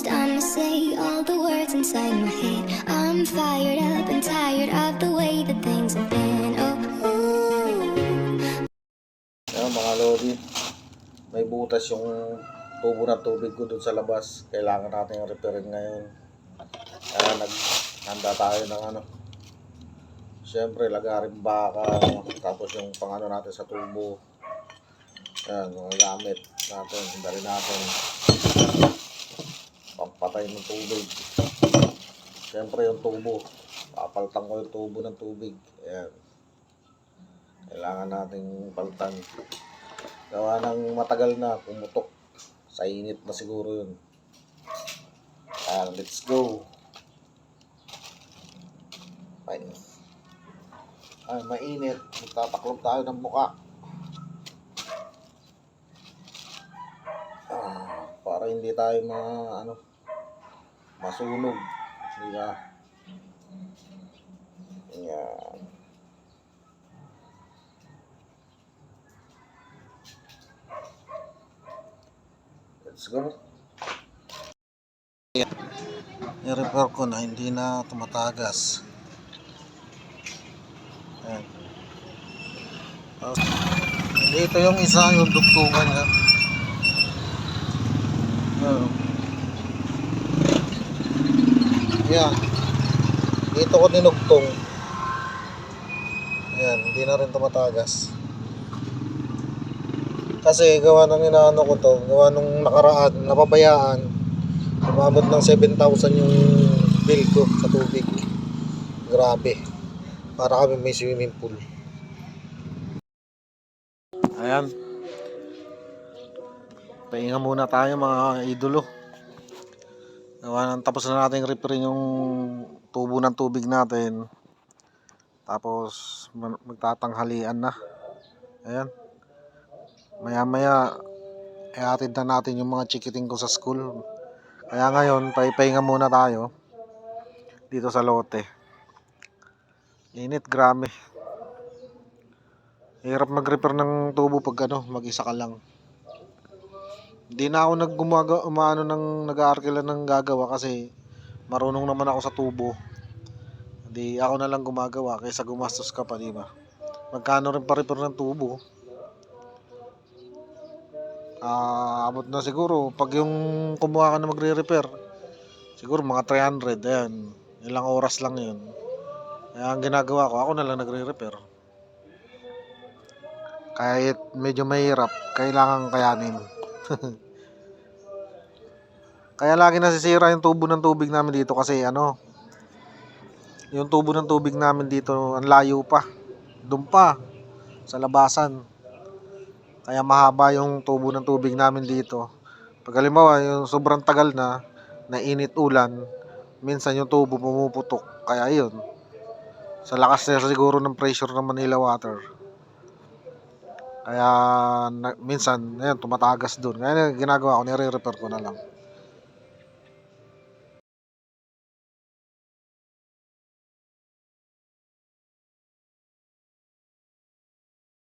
first time I say all the words inside my head. I'm fired up and tired of the way that things have been. Oh, ooh. Ayan mga lodi, may butas yung tubo ng tubig ko dun sa labas. Kailangan natin repairin ngayon. Kaya naghanda tayo ng ano. Siyempre, lagarin baka. Tapos yung pangano natin sa tubo. Ayan, mga gamit natin. Dali natin. Pampatay ng tubig. Siyempre, yung tubo. Papaltan ko yung tubo ng tubig. Ayan. Kailangan nating palitan. Gawa ng matagal na, pumutok. Sa init na siguro yun. Ayan, let's go. Ay, ay mainit. Magtataklog tayo ng muka. Ah, para hindi tayo ma, ano, masunog. Di ba? Yan. Let's go. I-repair ko na hindi na tumatagas. Tapos, dito yung isa yung dugtungan niya. Ayan. Ayan. Dito ko dinugtong. Ayan, hindi na rin tumatagas. Kasi gawa ng inaano ko to, gawa nung nakaraan, napabayaan, umabot ng 7,000 yung bill ko sa tubig. Grabe. Para kami may swimming pool. Ayan. Pahinga muna tayo mga idolo. Tapos na natin repair yung tubo ng tubig natin. Tapos mag- magtatanghalian na. Ayan. Maya maya ihatid na natin yung mga chikiting ko sa school. Kaya ngayon paipahinga muna tayo dito sa lote. Init grabe. Hirap mag repair ng tubo pag ano mag isa ka lang hindi na ako naggumaga umano ng nag-aarkila ng gagawa kasi marunong naman ako sa tubo hindi ako na lang gumagawa kaysa gumastos ka pa di ba magkano rin pa repair ng tubo Ah, abot na siguro pag yung kumuha ka na magre-repair. Siguro mga 300, ayan. Ilang oras lang 'yun. Kaya ang ginagawa ko, ako na lang nagre-repair. Kahit medyo mahirap, kailangan kayanin. Kaya lagi nasisira yung tubo ng tubig namin dito kasi ano, yung tubo ng tubig namin dito, ang layo pa. Doon pa, sa labasan. Kaya mahaba yung tubo ng tubig namin dito. Pag halimbawa, yung sobrang tagal na, nainit ulan, minsan yung tubo pumuputok. Kaya yun. Sa lakas na siguro ng pressure ng Manila Water. Kaya na, minsan, ayun, tumatagas doon. Kaya ginagawa ko, nire-repair ko na lang.